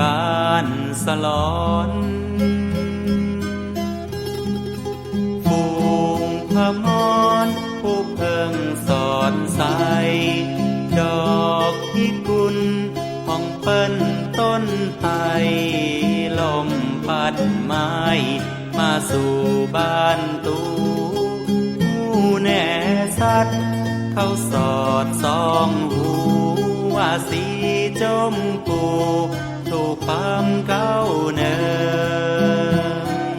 ดอกไม้านสลอนฟูงพมรผู้เพิ่งสอนใส ดอกพิกุลห้องเปิ้นต้นไทรลมพัดไม้มาสู่บ้านตูหูแน่สัตว์เขาสอดสองหูว่าสีจมปู ความเก้าเนิน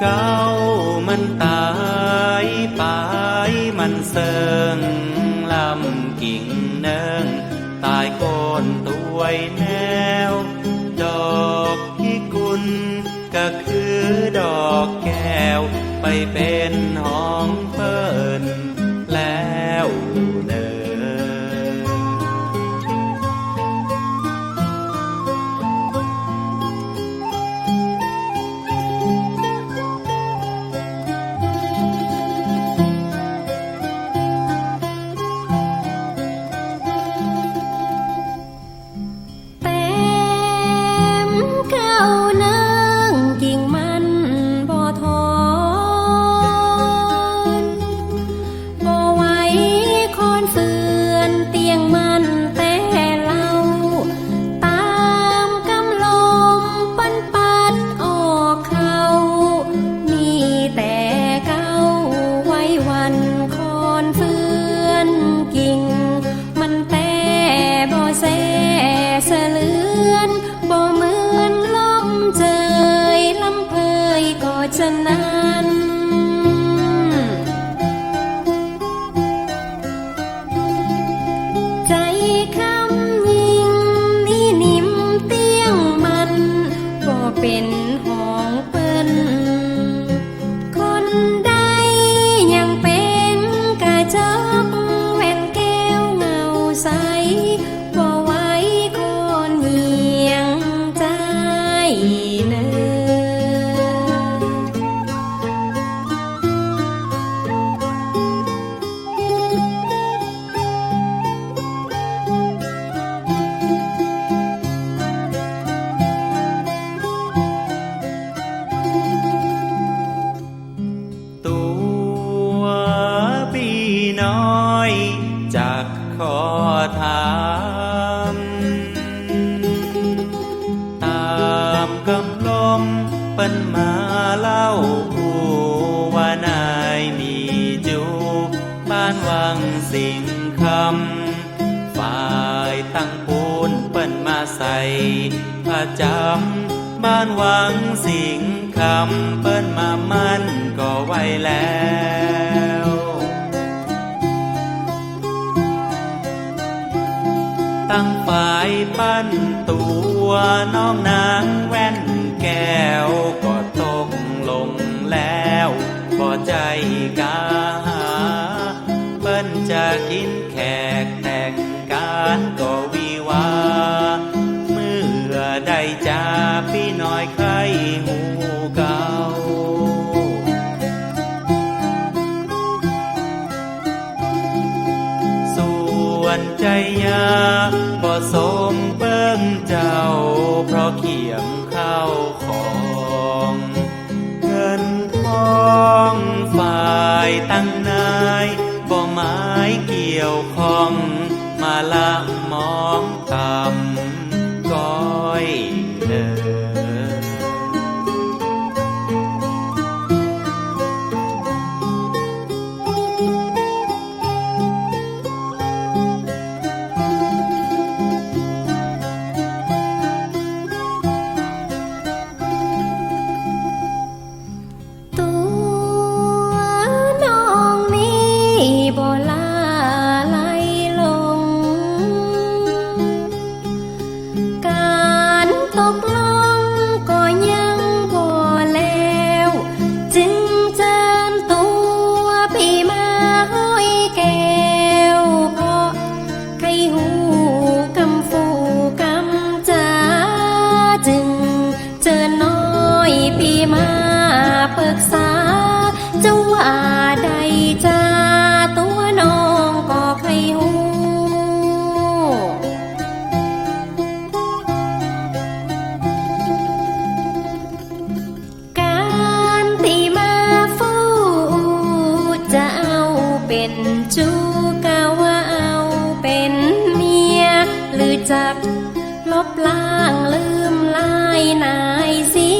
เก้ามันตายไปมันเสิงลำกิ่งเนิงตายโคนตัวแนว ดอกพิกุลก็คือดอกแก้วไปเป็นห้อง ก็จ มเปิ้นมาเล่าผู้ว่านายมีจูบ้านวังสิงคำฝ่ายตั้งปูนเปิ้นมาใส่ผ้าจำบ้านวังสิงคำเปิ้นมามันก็ไว้แล้วตั้งฝ่ายปั้นตัวน้องนางแว่น แก้วก็ตกลงแล้วก็ใจกาหาเปิ้นจะกินแขกแต่งการก็วิวา เมื่อได้จาพี่น้อยใครหูเก่าส่วนใจยาบ่สม ตั้งนายบ่หมายเกี่ยวข้องมาละ มาปรึกษาเจ้าว่าใดจะตัวน้องก็ใครหูการตีมาฟูจะเอาเป็นจูกาว่าเอาเป็นเมีย หรือจักลบล้างลืมลายนายเสี